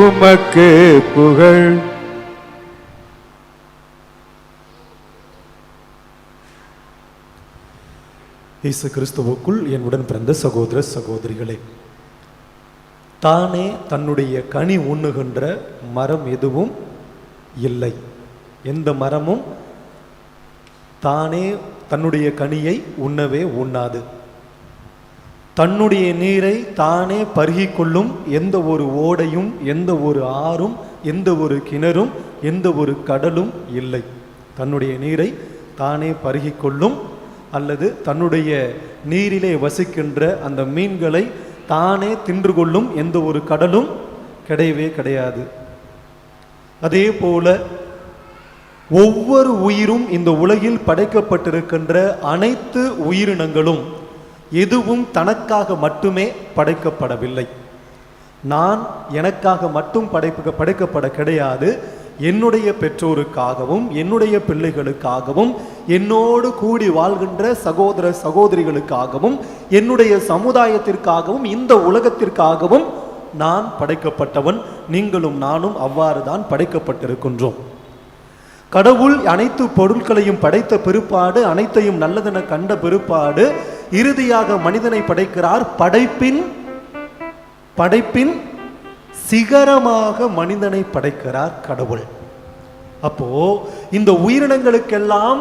உமக்கு புகழ். இயேசு கிறிஸ்துவுக்குள் என்னுடன் பிறந்த சகோதர சகோதரிகளே தானே தன்னுடைய கனி உண்ணுகின்ற மரம் எதுவும் இல்லை. எந்த மரமும் தானே தன்னுடைய கனியை உண்ணவே உண்ணாது. தன்னுடைய நீரை தானே பருகி கொள்ளும் எந்த ஒரு ஓடையும் எந்த ஒரு ஆறும் எந்த ஒரு கிணறும் எந்த ஒரு கடலும் இல்லை. தன்னுடைய நீரை தானே பருகி கொள்ளும் அல்லது தன்னுடைய நீரிலே வசிக்கின்ற அந்த மீன்களை தானே தின்று கொள்ளும் எந்த ஒரு கடலும் கிடையவே கிடையாது. அதே போல ஒவ்வொரு உயிரும் இந்த உலகில் படைக்கப்பட்டிருக்கின்ற அனைத்து உயிரினங்களும் எதுவும் தனக்காக மட்டுமே படைக்கப்படவில்லை. நான் எனக்காக மட்டும் படைப்பு படைக்கப்பட கிடையாது. என்னுடைய பெற்றோருக்காகவும் என்னுடைய பிள்ளைகளுக்காகவும் என்னோடு கூடி வாழ்கின்ற சகோதர சகோதரிகளுக்காகவும் என்னுடைய சமுதாயத்திற்காகவும் இந்த உலகத்திற்காகவும் நான் படைக்கப்பட்டவன் நீங்களும் நானும் அவ்வாறு தான் படைக்கப்பட்டிருக்கின்றோம். கடவுள் அனைத்து பொருட்களையும் படைத்த பெருப்பாடு அனைத்தையும் நல்லதென கண்ட பெருப்பாடு இறுதியாக மனிதனை படைக்கிறார். படைப்பின் படைப்பின் சிகரமாக மனிதனை படைக்கிறார் கடவுள். அப்போ இந்த உயிரினங்களுக்கெல்லாம்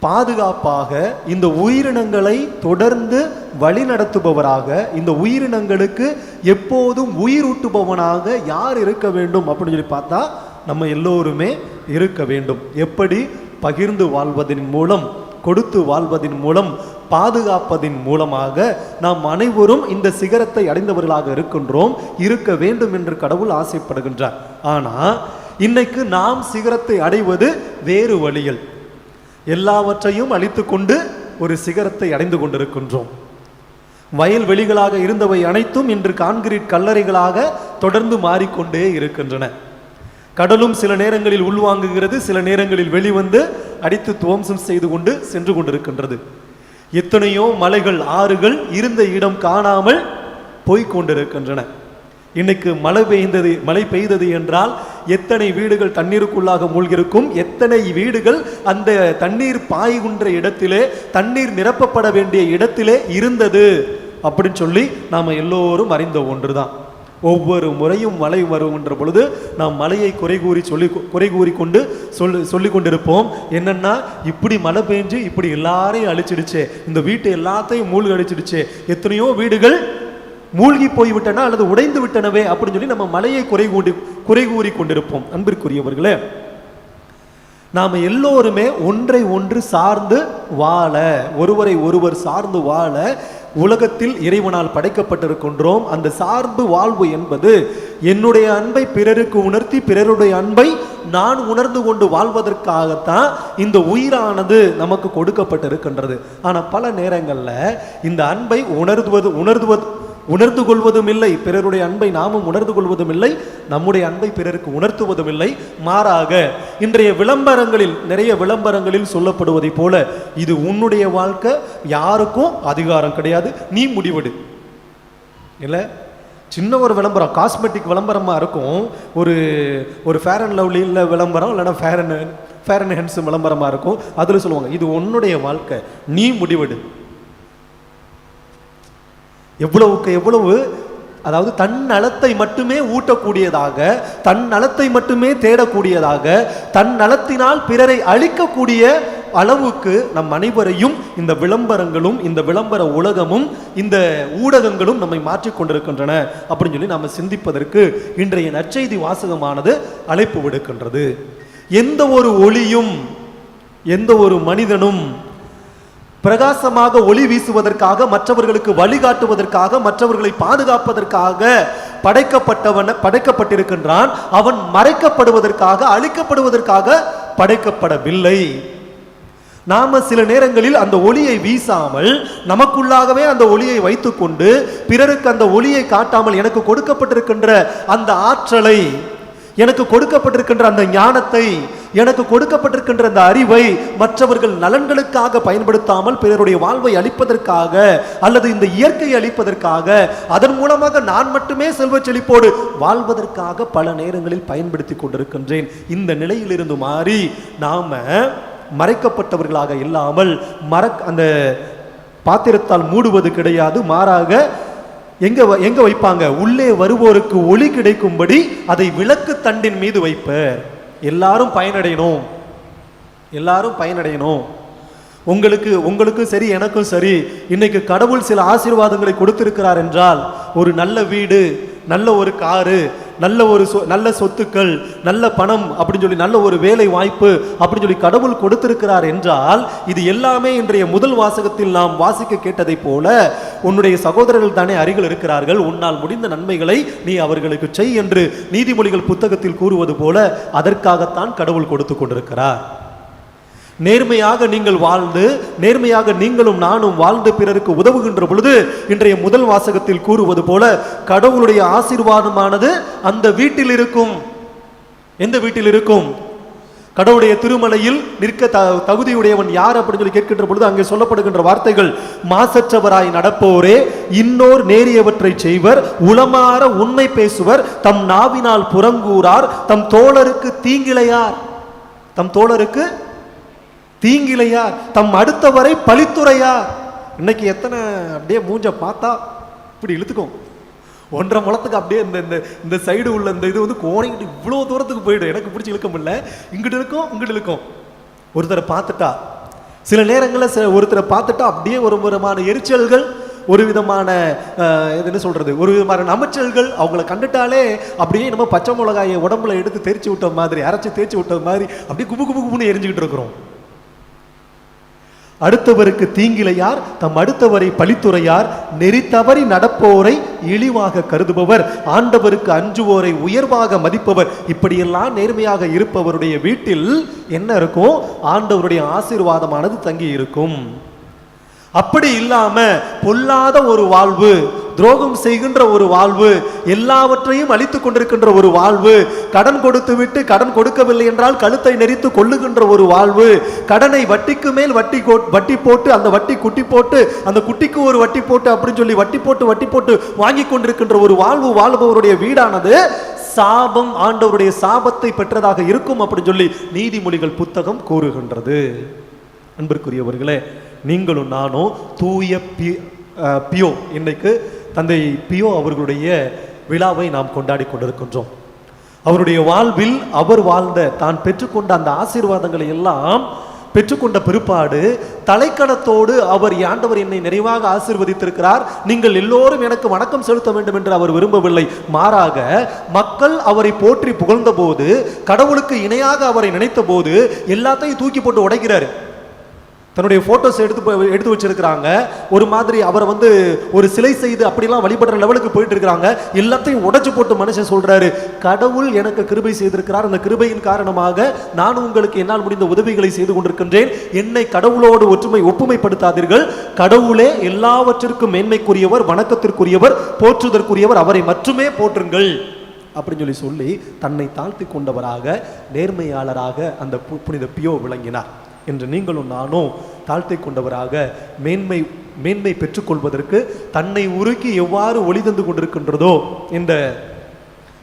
பாதுகாப்பாக இந்த உயிரினங்களை தொடர்ந்து வழிநடத்துபவராக இந்த உயிரினங்களுக்கு எப்போதும் உயிரூட்டுபவனாக யார் இருக்க வேண்டும் அப்படின்னு சொல்லி பார்த்தா நம்ம எல்லோருமே இருக்க வேண்டும். எப்படி? பகிர்ந்து வாழ்வதன் மூலம் கொடுத்து வாழ்வதன் மூலம் பாதுகாப்பதின் மூலமாக நாம் அனைவரும் இந்த சிகரத்தை அடைந்தவர்களாக இருக்கின்றோம் இருக்க வேண்டும் என்று கடவுள் ஆசைப்படுகின்றார். ஆனால் இன்னைக்கு நாம் சிகரத்தை அடைவது வேறு வழியில். எல்லாவற்றையும் அழித்துக்கொண்டு ஒரு சிகரத்தை அடைந்து கொண்டிருக்கின்றோம். வயல்வெளிகளாக இருந்தவை அனைத்தும் இன்று கான்கிரீட் கல்லறைகளாக தொடர்ந்து மாறிக்கொண்டே இருக்கின்றன. கடலும் சில நேரங்களில் உள்வாங்குகிறது சில நேரங்களில் வெளிவந்து அடித்து துவம்சம் செய்து கொண்டு சென்று கொண்டிருக்கின்றது. எத்தனையோ மலைகள் ஆறுகள் இருந்த இடம் காணாமல் போய்க் கொண்டிருக்கின்றன. இன்னைக்கு மழை பெய்ந்தது மழை பெய்தது என்றால் எத்தனை வீடுகள் தண்ணீருக்குள்ளாக மூழ்கிருக்கும் எத்தனை வீடுகள் அந்த தண்ணீர் பாய்கின்ற இடத்திலே தண்ணீர் நிரப்பப்பட வேண்டிய இடத்திலே இருந்தது? அப்படின்னு சொல்லி நாம் எல்லோரும் அறிந்த ஒன்றுதான். ஒவ்வொரு முறையும் மழை வருகின்ற பொழுது நாம் மழையை குறை கூறி சொல்லி குறை கூறி கொண்டு சொல்லி சொல்லி கொண்டிருப்போம் என்னன்னா இப்படி மழை பெஞ்சு இப்படி எல்லாரையும் அழிச்சிடுச்சே. இந்த வீட்டை எல்லாத்தையும் மூழ்கி அழிச்சிடுச்சு. எத்தனையோ வீடுகள் மூழ்கி போய்விட்டன அல்லது உடைந்து விட்டனவே அப்படின்னு சொல்லி நம்ம மலையை குறை கூடி குறை கூறி கொண்டிருப்போம் அன்பிற்குரியவர்களே நாம் எல்லோருமே ஒன்றை ஒன்று சார்ந்து வாழ ஒருவரை ஒருவர் சார்ந்து வாழ உலகத்தில் இறைவனால் படைக்கப்பட்டிருக்கின்றோம். அந்த சார்பு வாழ்வு என்பது என்னுடைய அன்பை பிறருக்கு உணர்த்தி பிறருடைய அன்பை நான் உணர்ந்து கொண்டு வாழ்வதற்காகத்தான் இந்த உயிரானது நமக்கு கொடுக்கப்பட்டிருக்கின்றது. ஆனால் பல நேரங்களில் இந்த அன்பை உணர்த்துவது உணர்த்துவது உணர்ந்து கொள்வதும் இல்லை பிறருடைய அன்பை நாமும் உணர்ந்து கொள்வதும் இல்லை நம்முடைய அன்பை பிறருக்கு உணர்த்துவதும் இல்லை மாறாக இன்றைய விளம்பரங்களில் நிறைய விளம்பரங்களில் சொல்லப்படுவதைப் போல இது உன்னுடைய வாழ்க்கை யாருக்கும் அதிகாரம் கிடையாது. நீ முடிவெடு. இல்லை? சின்ன ஒரு விளம்பரம் காஸ்மெட்டிக் விளம்பரமாக இருக்கும். ஒரு ஒரு ஃபேர் அண்ட் லவ்லியில் விளம்பரம் இல்லைன்னா ஃபேர் அண்ட் ஃபேர் அண்ட் ஹென்ஸ் விளம்பரமாக இருக்கும். அதில் சொல்லுவாங்க இது உன்னுடைய வாழ்க்கை. நீ முடிவெடு. எவ்வளவுக்கு எவ்வளவு அதாவது தன் நலத்தை மட்டுமே ஊட்டக்கூடியதாக தன் நலத்தை மட்டுமே தேடக்கூடியதாக தன் நலத்தினால் பிறரை அழிக்கக்கூடிய அளவுக்கு நம் அனைவரையும் இந்த விளம்பரங்களும் இந்த விளம்பர உலகமும் இந்த ஊடகங்களும் நம்மை மாற்றிக்கொண்டிருக்கின்றன அப்படின்னு சொல்லி நம்ம சிந்திப்பதற்கு இன்றைய நற்செய்தி வாசகமானது அழைப்பு விடுக்கின்றது. எந்த ஒரு ஒளியும் எந்த ஒரு மனிதனும் பிரகாசமாக ஒளி வீசுவதற்காக மற்றவர்களுக்கு வழிகாட்டுவதற்காக மற்றவர்களை பாதுகாப்பதற்காக படைக்கப்பட்டவன் படைக்கப்பட்டிருக்கின்றான். அவன் மறைக்கப்படுவதற்காக அழிக்கப்படுவதற்காக படைக்கப்படவில்லை. நாம சில நேரங்களில் அந்த ஒளியை வீசாமல் நமக்குள்ளாகவே அந்த ஒளியை வைத்துக்கொண்டு பிறருக்கு அந்த ஒளியை காட்டாமல் எனக்கு கொடுக்கப்பட்டிருக்கின்ற அந்த ஆற்றலை எனக்கு கொடுக்கப்பட்டிருக்கின்ற அந்த ஞானத்தை எனக்கு கொடுக்கப்பட்டிருக்கின்ற அந்த அறிவை மற்றவர்கள் நலன்களுக்காக பயன்படுத்தாமல் பிறருடைய வாழ்வை அளிப்பதற்காக அல்லது இந்த இயற்கையை அளிப்பதற்காக அதன் மூலமாக நான் மட்டுமே செல்வ செழிப்போடு வாழ்வதற்காக பல நேரங்களில் பயன்படுத்தி கொண்டிருக்கின்றேன். இந்த நிலையிலிருந்து மாறி நாம மறைக்கப்பட்டவர்களாக இல்லாமல் மறக் அந்த பாத்திரத்தால் மூடுவது கிடையாது. மாறாக எங்க வ- எங்க வைப்பாங்க? உள்ளே வருவோருக்கு ஒளி கிடைக்கும்படி அதை விளக்கு தண்டின் மீது வைப்பர் எல்லாரும் பயனடையணும். எல்லாரும் பயனடையணும். உங்களுக்கு உங்களுக்கும் சரி எனக்கும் சரி இன்னைக்கு கடவுள் சில ஆசீர்வாதங்களை கொடுத்திருக்கிறார் என்றால் ஒரு நல்ல வீடு நல்ல ஒரு காரு நல்ல ஒரு சொ- நல்ல சொத்துக்கள் நல்ல பணம் அப்படின்னு சொல்லி நல்ல ஒரு வேலை வாய்ப்பு அப்படின்னு சொல்லி கடவுள் கொடுத்திருக்கிறார் என்றால் இது எல்லாமே இன்றைய முதல் வாசகத்தில் நாம் வாசிக்க கேட்டதைப் போல உன்னுடைய சகோதரர்கள் தானே அருகில் இருக்கிறார்கள். உன்னால் முடிந்த நன்மைகளை நீ அவர்களுக்கு செய் என்று நீதிமொழிகள் புத்தகத்தில் கூறுவது போல அதற்காகத்தான் கடவுள் கொடுத்து கொண்டிருக்கிறார். நேர்மையாக நீங்கள் வாழ்ந்து நேர்மையாக நீங்களும் நானும் வாழ்ந்து பிறருக்கு உதவுகின்ற பொழுது இன்றைய முதல் வாசகத்தில் கூறுவது போல கடவுளுடைய ஆசீர்வாதமானது அந்த வீட்டில் இருக்கும் எந்த வீட்டில் இருக்கும் கடவுளுடைய திருமலையில் நிற்க த தகுதியுடையவன் யார் அப்படின்னு சொல்லி கேட்கின்ற பொழுது அங்கே சொல்லப்படுகின்ற வார்த்தைகள் மாசற்றவராய் நடப்போரே இன்னோர் நேரியவற்றை செய்வர் உளமாற உண்மை பேசுவர் தம் நாவினால் புறங்கூறார் தம் தோழருக்கு தீங்கிழையார். தம் தோழருக்கு தீங்கிலையா? தம் அடுத்தவரை பழித்துறையா? இன்னைக்கு எத்தனை அப்படியே மூஞ்ச பார்த்தா இப்படி இழுத்துக்கும். ஒன்றரை முளத்துக்கு அப்படியே இந்த இந்த இந்த சைடு உள்ள இந்த இது வந்து கோணிக்கிட்டு இவ்வளோ தூரத்துக்கு போயிடும். எனக்கு பிடிச்சி இழுக்க முடியல. இங்கிட்டு இருக்கும் இங்கிட்டு இருக்கும் ஒருத்தரை பார்த்துட்டா. சில நேரங்களில் சில ஒருத்தரை பார்த்துட்டா அப்படியே ஒரு விதமான எரிச்சல்கள் ஒரு விதமான இது என்ன சொல்றது? ஒரு விதமான அமைச்சல்கள் அவங்கள கண்டுட்டாலே அப்படியே நம்ம பச்சை மிளகாயை உடம்புல எடுத்து தெரிச்சு விட்ட மாதிரி அரைச்சி தேய்ச்சி விட்ட மாதிரி அப்படியே குபு குபு குபுன்னு எரிஞ்சுக்கிட்டு இருக்கிறோம். அடுத்தவருக்கு தீங்கிலையார் தம் அடுத்தவரை பழித்துரையார் நெறி தவறி நடப்போரை இழிவாக கருதுபவர். ஆண்டவருக்கு அஞ்சுவோரை உயர்வாக மதிப்பவர். இப்படியெல்லாம் நேர்மையாக இருப்பவருடைய வீட்டில் என்ன இருக்கும் ஆண்டவருடைய ஆசீர்வாதமானது தங்கி இருக்கும் அப்படி இல்லாம பொல்லாத ஒரு வாழ்வு துரோகம் செய்கின்ற ஒரு வாழ்வு எல்லாவற்றையும் அழித்துக் கொண்டிருக்கின்ற ஒரு வாழ்வு கடன் கொடுத்து விட்டு கடன் கொடுக்கவில்லை என்றால் கழுத்தை நெரித்து கொள்ளுகின்ற ஒரு வாழ்வு கடனை வட்டிக்கு மேல் வட்டி வட்டி போட்டு அந்த வட்டி குட்டி போட்டு அந்த குட்டிக்கு ஒரு வட்டி போட்டு அப்படின்னு சொல்லி வட்டி போட்டு வட்டி போட்டு வாங்கி கொண்டிருக்கின்ற ஒரு வாழ்வு வாழ்பவருடைய வீடானது சாபம் ஆண்டவருடைய சாபத்தை பெற்றதாக இருக்கும் அப்படின்னு சொல்லி நீதிமொழிகள் புத்தகம் கூறுகின்றது. அன்பிற்குரியவர்களே நீங்களும் நானும் தூய பி பியோ இன்னைக்கு தந்தை பியோ அவர்களுடைய விழாவை நாம் கொண்டாடி கொண்டிருக்கின்றோம். அவருடைய வாழ்வில் அவர் வாழ்ந்த தான் பெற்றுக்கொண்ட அந்த ஆசீர்வாதங்களை எல்லாம் பெற்றுக்கொண்ட பிற்பாடு தலைக்கணத்தோடு அவர் ஆண்டவர் என்னை நிறைவாக ஆசீர்வதித்திருக்கிறார். நீங்கள் எல்லோரும் எனக்கு வணக்கம் செலுத்த வேண்டும் என்று அவர் விரும்பவில்லை. மாறாக மக்கள் அவரை போற்றி புகழ்ந்த போது கடவுளுக்கு இணையாக அவரை நினைத்த போது எல்லாத்தையும் தூக்கி போட்டு உடைக்கிறாரு. தன்னுடைய ஃபோட்டோஸ் எடுத்து எடுத்து வச்சிருக்கிறாங்க. ஒரு மாதிரி அவரை வந்து ஒரு சிலை செய்து அப்படிலாம் வழிபடுற லெவலுக்கு போயிட்டு இருக்கிறாங்க எல்லாத்தையும் உடச்சு போட்டு மனுஷன் சொல்றாரு கடவுள் எனக்கு கிருபை செய்திருக்கிறார். அந்த கிருபையின் காரணமாக நான் உங்களுக்கு என்னால் முடிந்த உதவிகளை செய்து கொண்டிருக்கின்றேன். என்னை கடவுளோடு ஒற்றுமை ஒப்புமைப்படுத்தாதீர்கள். கடவுளே எல்லாவற்றிற்கும் மேன்மைக்குரியவர் வணக்கத்திற்குரியவர் போற்றுதற்குரியவர். அவரை மட்டுமே போற்றுங்கள். அப்படின்னு சொல்லி சொல்லி தன்னை தாழ்த்தி கொண்டவராக நேர்மையாளராக அந்த புனித பியோ விளங்கினார். என்று நீங்களும் நானும் தாழ்த்தை கொண்டவராக மேன்மை மேன்மை பெற்றுக்கொள்வதற்கு தன்னை உருக்கி எவ்வாறு ஒளி தந்து கொண்டிருக்கின்றதோ இந்த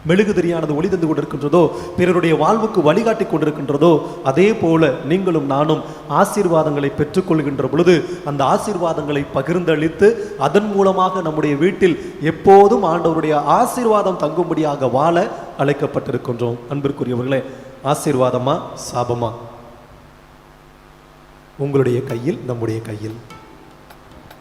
மெழுகுதிரியானது ஒளி தந்து கொண்டிருக்கின்றதோ பிறருடைய வாழ்வுக்கு வழிகாட்டி கொண்டிருக்கின்றதோ அதே போல நீங்களும் நானும் ஆசீர்வாதங்களை பெற்றுக்கொள்கின்ற பொழுது அந்த ஆசீர்வாதங்களை பகிர்ந்தளித்து அதன் மூலமாக நம்முடைய வீட்டில் எப்போதும் ஆண்டவருடைய ஆசீர்வாதம் தங்கும்படியாக வாழ அழைக்கப்பட்டிருக்கின்றோம். அன்பிற்குரியவர்களே ஆசீர்வாதமா சாபமா? உங்களுடைய கையில் நம்முடைய கையில்.